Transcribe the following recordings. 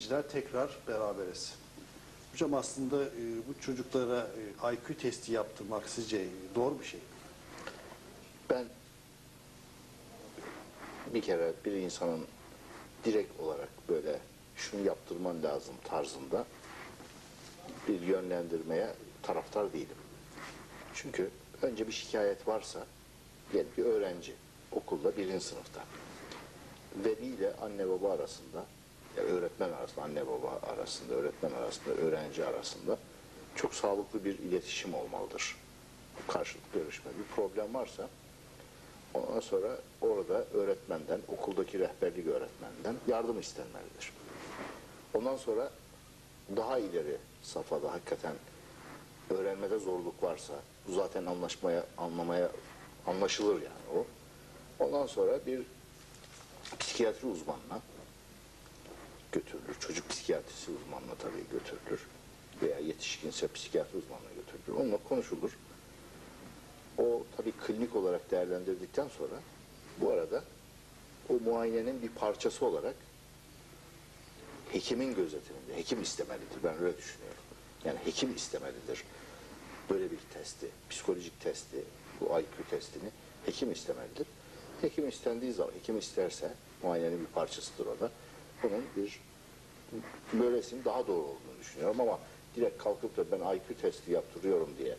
Bizler tekrar beraberiz. Hocam aslında e, bu çocuklara e, IQ testi yaptırmak sizce doğru bir şey. mi? Ben bir kere bir insanın direkt olarak böyle şunu yaptırman lazım tarzında bir yönlendirmeye taraftar değilim. Çünkü önce bir şikayet varsa diyelim ki öğrenci okulda birinci sınıfta veli ile anne baba arasında ya öğretmen arasında anne baba arasında öğretmen arasında öğrenci arasında çok sağlıklı bir iletişim olmalıdır. Karşılıklı görüşme. Bir problem varsa Ondan sonra orada öğretmenden, okuldaki rehberlik öğretmenden yardım istenmelidir. Ondan sonra daha ileri safhada hakikaten öğrenmede zorluk varsa, bu zaten anlaşmaya, anlamaya, anlaşılır yani o. Ondan sonra bir psikiyatri uzmanına götürülür. Çocuk psikiyatrisi uzmanına tabii götürülür. Veya yetişkinse psikiyatri uzmanına götürülür. Onunla konuşulur. O tabii klinik olarak değerlendirdikten sonra bu arada o muayenenin bir parçası olarak hekimin gözetiminde, hekim istemelidir. Ben öyle düşünüyorum. Yani hekim istemelidir. Böyle bir testi, psikolojik testi, bu IQ testini hekim istemelidir. Hekim istendiği zaman, hekim isterse muayenenin bir parçasıdır o da. Bunun bir böylesinin daha doğru olduğunu düşünüyorum ama direkt kalkıp da ben IQ testi yaptırıyorum diye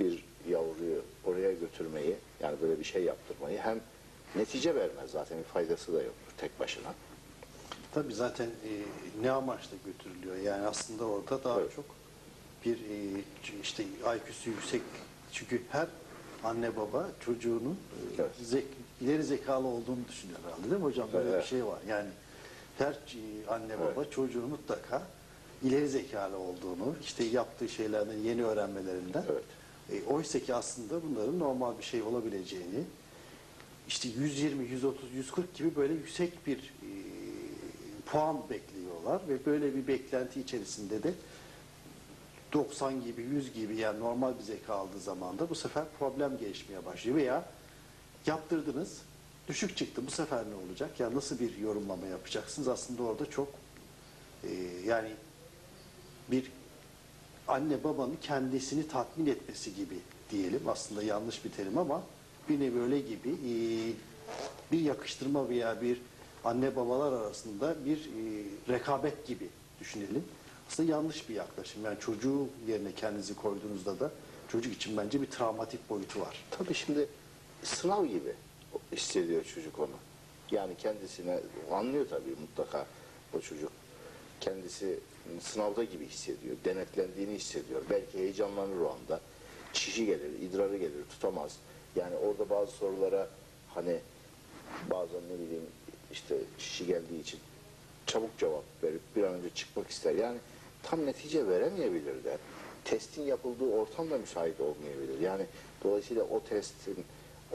bir yavruyu oraya götürmeyi yani böyle bir şey yaptırmayı hem netice vermez zaten bir faydası da yoktur tek başına. Tabii zaten e, ne amaçla götürülüyor? Yani aslında orada daha Evet. çok bir e, işte IQ'su yüksek çünkü her anne baba çocuğunun e, Evet. zek, ileri zekalı olduğunu düşünüyor herhalde değil mi hocam? Böyle Evet. bir şey var. Yani her anne baba çocuğun mutlaka ileri zekalı olduğunu, işte yaptığı şeylerden yeni öğrenmelerinden Evet. e, oysa ki aslında bunların normal bir şey olabileceğini işte 120, 130, 140 gibi böyle yüksek bir e, puan bekliyorlar ve böyle bir beklenti içerisinde de 90 gibi, 100 gibi yani normal bir zeka aldığı zaman da bu sefer problem gelişmeye başlıyor veya yaptırdınız düşük çıktı bu sefer ne olacak? Ya nasıl bir yorumlama yapacaksınız? Aslında orada çok e, yani bir anne babanın kendisini tatmin etmesi gibi diyelim. Aslında yanlış bir terim ama bir nevi öyle gibi e, bir yakıştırma veya bir anne babalar arasında bir e, rekabet gibi düşünelim. Aslında yanlış bir yaklaşım. Yani çocuğu yerine kendinizi koyduğunuzda da çocuk için bence bir travmatik boyutu var. Tabii şimdi sınav gibi hissediyor çocuk onu. Yani kendisine anlıyor tabii mutlaka o çocuk. Kendisi sınavda gibi hissediyor. Denetlendiğini hissediyor. Belki heyecanlanır o anda. Çişi gelir, idrarı gelir, tutamaz. Yani orada bazı sorulara hani bazen ne bileyim işte çişi geldiği için çabuk cevap verip bir an önce çıkmak ister. Yani tam netice veremeyebilir de. Testin yapıldığı ortam da müsait olmayabilir. Yani dolayısıyla o testin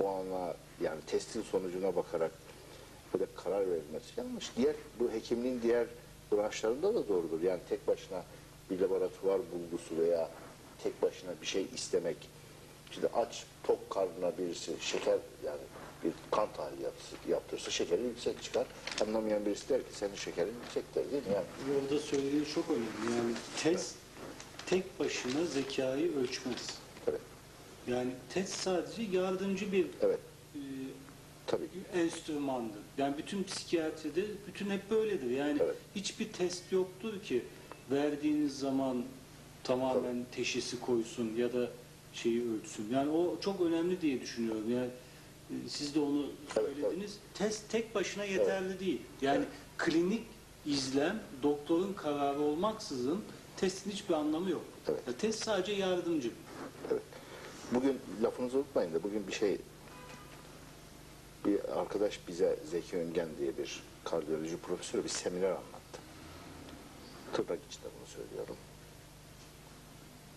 o ana yani testin sonucuna bakarak böyle karar verilmesi yanlış. Diğer bu hekimliğin diğer branşlarında da doğrudur. Yani tek başına bir laboratuvar bulgusu veya tek başına bir şey istemek işte aç tok karnına birisi şeker yani bir kan tahlili yaptırsa, yaptırsa şekeri yüksek çıkar. Anlamayan birisi der ki senin şekerin yüksektir değil mi? Yani Orada söylediğin çok önemli. Yani test tek başına zekayı ölçmez. Evet, Yani test sadece yardımcı bir evet e, tabii. enstrümandır. Yani bütün psikiyatride bütün hep böyledir. Yani Evet. hiçbir test yoktur ki verdiğiniz zaman tamamen teşhisi koysun ya da şeyi ölçsün. Yani o çok önemli diye düşünüyorum. Yani e, siz de onu Evet, söylediniz. Test tek başına yeterli değil. Yani klinik izlem doktorun kararı olmaksızın testin hiçbir anlamı yok. Evet. Ya test sadece yardımcı. Lafınızı unutmayın da bugün bir şey bir arkadaş bize Zeki Öngen diye bir kardiyoloji profesörü bir seminer anlattı. Tırnak içinde bunu söylüyorum.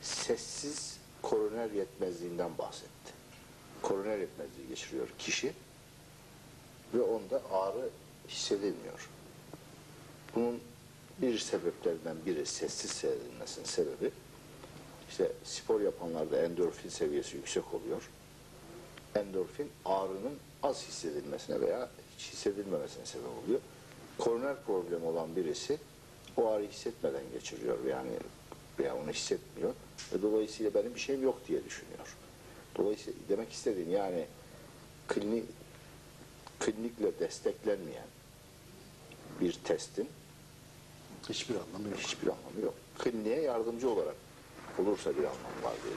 Sessiz koroner yetmezliğinden bahsetti. Koroner yetmezliği geçiriyor kişi ve onda ağrı hissedilmiyor. Bunun bir sebeplerinden biri sessiz seyredilmesinin sebebi işte spor yapanlarda endorfin seviyesi yüksek oluyor. Endorfin ağrının az hissedilmesine veya hiç hissedilmemesine sebep oluyor. Koroner problemi olan birisi o ağrı hissetmeden geçiriyor yani veya onu hissetmiyor ve dolayısıyla benim bir şeyim yok diye düşünüyor. Dolayısıyla demek istediğim yani klinik klinikle desteklenmeyen bir testin Hiçbir anlamı yok. hiçbir anlamı yok. Kliniğe yardımcı olarak olursa bir anlamı var diye